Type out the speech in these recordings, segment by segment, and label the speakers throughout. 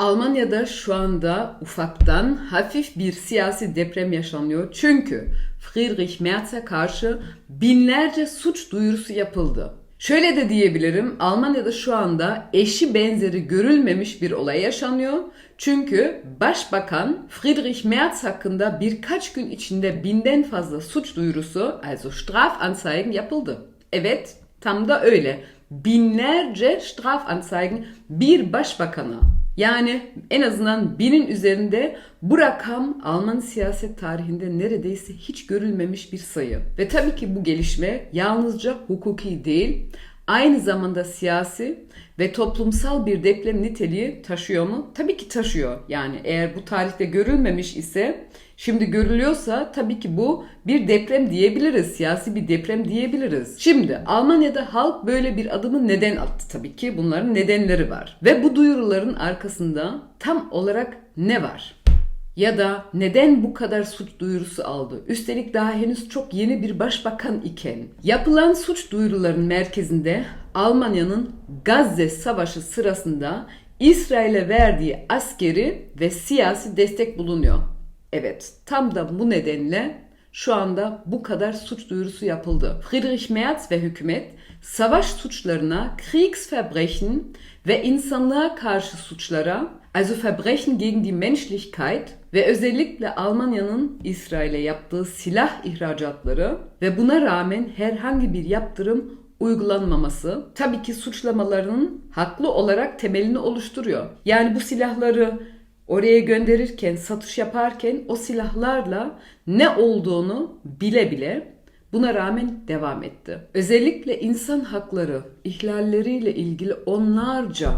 Speaker 1: Almanya'da şu anda ufaktan hafif bir siyasi deprem yaşanıyor. Çünkü Friedrich Merz'e karşı binlerce suç duyurusu yapıldı. Şöyle de diyebilirim, Almanya'da şu anda eşi benzeri görülmemiş bir olay yaşanıyor. Çünkü Başbakan Friedrich Merz hakkında birkaç gün içinde binden fazla suç duyurusu, also Strafanzeigen yapıldı. Evet, tam da öyle. Binlerce Strafanzeigen bir başbakana. Yani en azından binin üzerinde bu rakam Alman siyaset tarihinde neredeyse hiç görülmemiş bir sayı. Ve tabii ki bu gelişme yalnızca hukuki değil, aynı zamanda siyasi ve toplumsal bir deprem niteliği taşıyor mu? Tabii ki taşıyor. Yani eğer bu tarihte görülmemiş ise Şimdi görülüyorsa tabii ki bu bir deprem diyebiliriz. Siyasi bir deprem diyebiliriz. Şimdi Almanya'da halk böyle bir adımı neden attı tabii ki? Bunların nedenleri var. Ve bu duyuruların arkasında tam olarak ne var? Ya da neden bu kadar suç duyurusu aldı? Üstelik daha henüz çok yeni bir başbakan iken. Yapılan suç duyuruların merkezinde Almanya'nın Gazze Savaşı sırasında İsrail'e verdiği askeri ve siyasi destek bulunuyor. Evet, tam da bu nedenle şu anda bu kadar suç duyurusu yapıldı. Friedrich Merz ve hükümet savaş suçlarına, Kriegsverbrechen ve insanlığa karşı suçlara, also Verbrechen gegen die Menschlichkeit ve özellikle Almanya'nın İsrail'e yaptığı silah ihracatları ve buna rağmen herhangi bir yaptırım uygulanmaması tabii ki suçlamalarının haklı olarak temelini oluşturuyor. Yani bu silahları oraya gönderirken, satış yaparken o silahlarla ne olduğunu bile bile buna rağmen devam etti. Özellikle insan hakları ihlalleriyle ilgili onlarca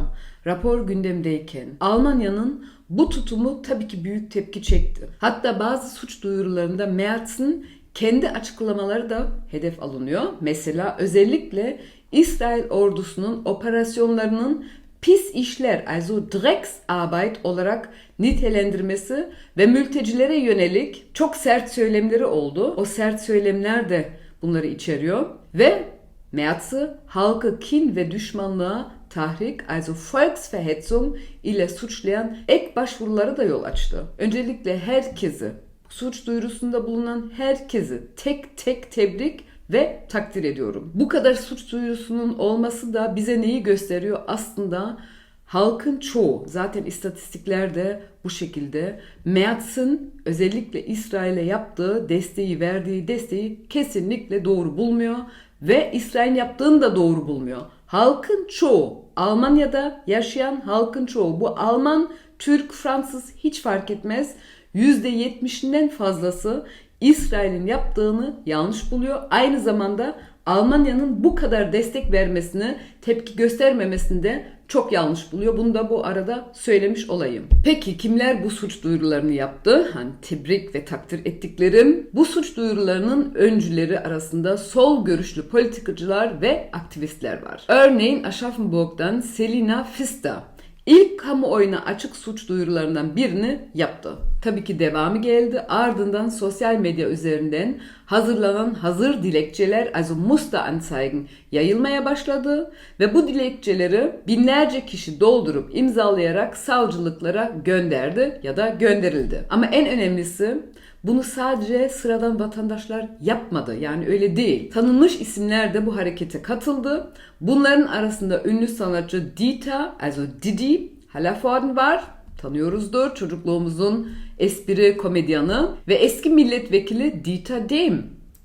Speaker 1: rapor gündemdeyken Almanya'nın bu tutumu tabii ki büyük tepki çekti. Hatta bazı suç duyurularında Merz'in kendi açıklamaları da hedef alınıyor. Mesela özellikle İsrail ordusunun operasyonlarının pis işler, also Drecksarbeit olarak nitelendirmesi ve mültecilere yönelik çok sert söylemleri oldu. O sert söylemler de bunları içeriyor ve Merz'i halkı kin ve düşmanlığa tahrik, also Volksverhetzung ile suçlayan ek başvuruları da yol açtı. Öncelikle herkesi, suç duyurusunda bulunan herkesi tek tek tebrik ve takdir ediyorum. Bu kadar suç duyurusunun olması da bize neyi gösteriyor? Aslında halkın çoğu zaten istatistiklerde bu şekilde Merz'in özellikle İsrail'e yaptığı desteği verdiği desteği kesinlikle doğru bulmuyor ve İsrail'in yaptığını da doğru bulmuyor. Halkın çoğu Almanya'da yaşayan halkın çoğu bu Alman, Türk, Fransız hiç fark etmez. %70'inden fazlası İsrail'in yaptığını yanlış buluyor. Aynı zamanda Almanya'nın bu kadar destek vermesini, tepki göstermemesini de çok yanlış buluyor. Bunu da bu arada söylemiş olayım. Peki kimler bu suç duyurularını yaptı? Hani tebrik ve takdir ettiklerim. Bu suç duyurularının öncüleri arasında sol görüşlü politikacılar ve aktivistler var. Örneğin Aschaffenburg'dan Selina Fista İlk kamuoyuna açık suç duyurularından birini yaptı. Tabii ki devamı geldi. Ardından sosyal medya üzerinden hazırlanan hazır dilekçeler, also Musteranzeigen yayılmaya başladı ve bu dilekçeleri binlerce kişi doldurup imzalayarak savcılıklara gönderdi ya da gönderildi. Ama en önemlisi bunu sadece sıradan vatandaşlar yapmadı. Yani öyle değil. Tanınmış isimler de bu harekete katıldı. Bunların arasında ünlü sanatçı Dieter, also Didi Hallervorden var. Tanıyoruzdur. Çocukluğumuzun espri komedyanı ve eski milletvekili Dieter Dehm.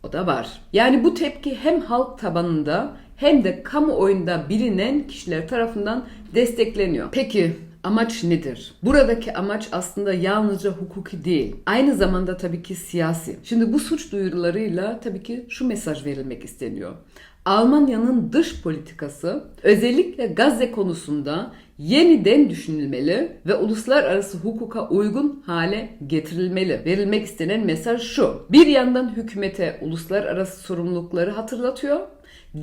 Speaker 1: O da var. Yani bu tepki hem halk tabanında hem de kamuoyunda bilinen kişiler tarafından destekleniyor. Peki Amaç nedir? Buradaki amaç aslında yalnızca hukuki değil. Aynı zamanda tabii ki siyasi. Şimdi bu suç duyurularıyla tabii ki şu mesaj verilmek isteniyor. Almanya'nın dış politikası özellikle Gazze konusunda yeniden düşünülmeli ve uluslararası hukuka uygun hale getirilmeli. Verilmek istenen mesaj şu. Bir yandan hükümete uluslararası sorumlulukları hatırlatıyor.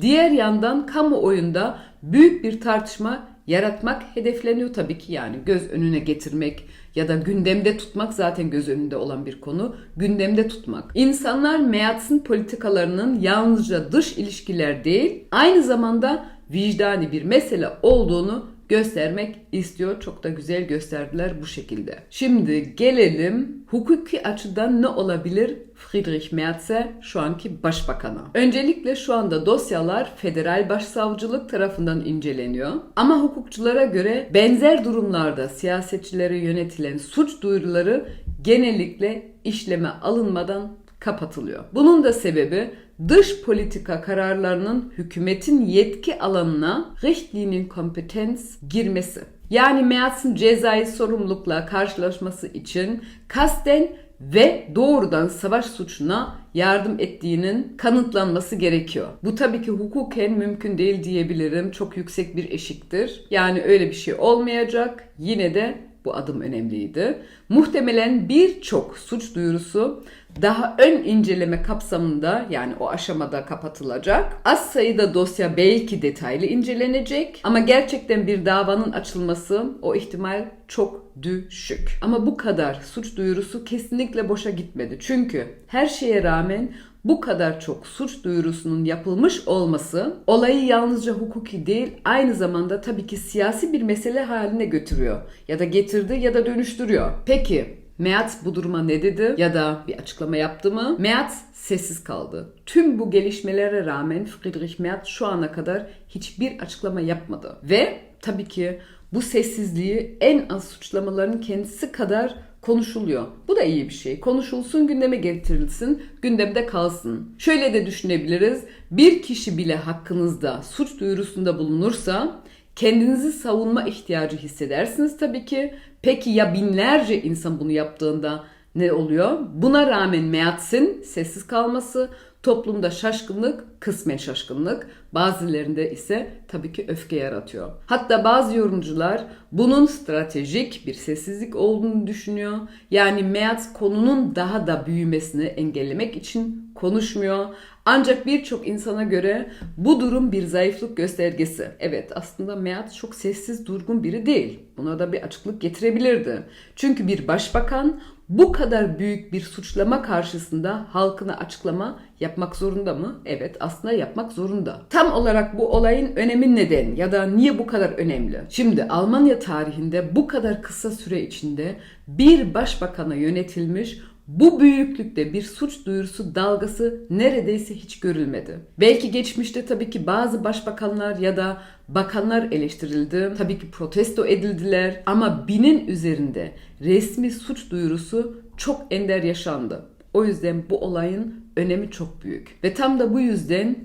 Speaker 1: Diğer yandan kamuoyunda büyük bir tartışma yaratmak hedefleniyor tabii ki yani göz önüne getirmek ya da gündemde tutmak zaten göz önünde olan bir konu. Gündemde tutmak. İnsanlar Meatz'in politikalarının yalnızca dış ilişkiler değil, aynı zamanda vicdani bir mesele olduğunu göstermek istiyor. Çok da güzel gösterdiler bu şekilde. Şimdi gelelim hukuki açıdan ne olabilir Friedrich Merz'e şu anki başbakana. Öncelikle şu anda dosyalar federal başsavcılık tarafından inceleniyor. Ama hukukçulara göre benzer durumlarda siyasetçilere yönetilen suç duyuruları genellikle işleme alınmadan kapatılıyor. Bunun da sebebi dış politika kararlarının hükümetin yetki alanına Richtlinien kompetens girmesi. Yani Merz'in cezai sorumlulukla karşılaşması için kasten ve doğrudan savaş suçuna yardım ettiğinin kanıtlanması gerekiyor. Bu tabii ki hukuken mümkün değil diyebilirim. Çok yüksek bir eşiktir. Yani öyle bir şey olmayacak. Yine de bu adım önemliydi. Muhtemelen birçok suç duyurusu daha ön inceleme kapsamında yani o aşamada kapatılacak. Az sayıda dosya belki detaylı incelenecek ama gerçekten bir davanın açılması o ihtimal çok düşük. Ama bu kadar suç duyurusu kesinlikle boşa gitmedi. Çünkü her şeye rağmen bu kadar çok suç duyurusunun yapılmış olması olayı yalnızca hukuki değil aynı zamanda tabii ki siyasi bir mesele haline götürüyor. Ya da getirdi ya da dönüştürüyor. Peki Meat bu duruma ne dedi ya da bir açıklama yaptı mı? Meat sessiz kaldı. Tüm bu gelişmelere rağmen Friedrich Merz şu ana kadar hiçbir açıklama yapmadı. Ve tabii ki bu sessizliği en az suçlamaların kendisi kadar konuşuluyor. Bu da iyi bir şey. Konuşulsun, gündeme getirilsin, gündemde kalsın. Şöyle de düşünebiliriz. Bir kişi bile hakkınızda suç duyurusunda bulunursa kendinizi savunma ihtiyacı hissedersiniz tabii ki. Peki ya binlerce insan bunu yaptığında ne oluyor? Buna rağmen Meatz'in sessiz kalması, toplumda şaşkınlık, kısmen şaşkınlık, bazılarında ise tabii ki öfke yaratıyor. Hatta bazı yorumcular bunun stratejik bir sessizlik olduğunu düşünüyor. Yani Meatz konunun daha da büyümesini engellemek için konuşmuyor. Ancak birçok insana göre bu durum bir zayıflık göstergesi. Evet aslında Meat çok sessiz durgun biri değil. Buna da bir açıklık getirebilirdi. Çünkü bir başbakan bu kadar büyük bir suçlama karşısında halkına açıklama yapmak zorunda mı? Evet aslında yapmak zorunda. Tam olarak bu olayın önemi neden ya da niye bu kadar önemli? Şimdi Almanya tarihinde bu kadar kısa süre içinde bir başbakana yönetilmiş bu büyüklükte bir suç duyurusu dalgası neredeyse hiç görülmedi. Belki geçmişte tabii ki bazı başbakanlar ya da bakanlar eleştirildi. Tabii ki protesto edildiler ama binin üzerinde resmi suç duyurusu çok ender yaşandı. O yüzden bu olayın önemi çok büyük. Ve tam da bu yüzden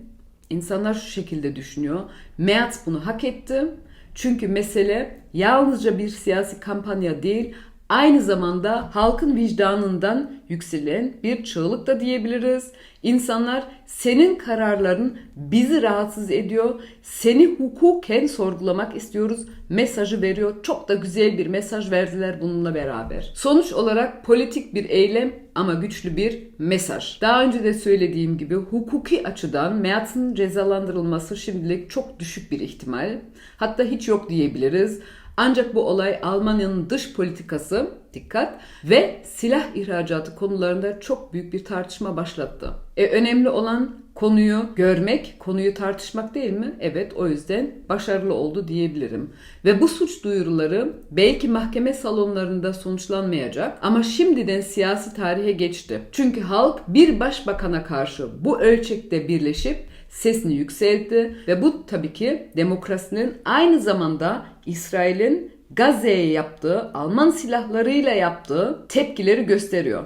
Speaker 1: insanlar şu şekilde düşünüyor. Merz bunu hak etti. Çünkü mesele yalnızca bir siyasi kampanya değil, aynı zamanda halkın vicdanından yükselen bir çığlık da diyebiliriz. İnsanlar senin kararların bizi rahatsız ediyor. Seni hukuken sorgulamak istiyoruz mesajı veriyor. Çok da güzel bir mesaj verdiler bununla beraber. Sonuç olarak politik bir eylem ama güçlü bir mesaj. Daha önce de söylediğim gibi hukuki açıdan Meatz'ın cezalandırılması şimdilik çok düşük bir ihtimal. Hatta hiç yok diyebiliriz. Ancak bu olay Almanya'nın dış politikası dikkat ve silah ihracatı konularında çok büyük bir tartışma başlattı. E, önemli olan konuyu görmek, konuyu tartışmak değil mi? Evet o yüzden başarılı oldu diyebilirim. Ve bu suç duyuruları belki mahkeme salonlarında sonuçlanmayacak ama şimdiden siyasi tarihe geçti. Çünkü halk bir başbakana karşı bu ölçekte birleşip sesini yükseltti ve bu tabii ki demokrasinin aynı zamanda İsrail'in Gazze'ye yaptığı, Alman silahlarıyla yaptığı tepkileri gösteriyor.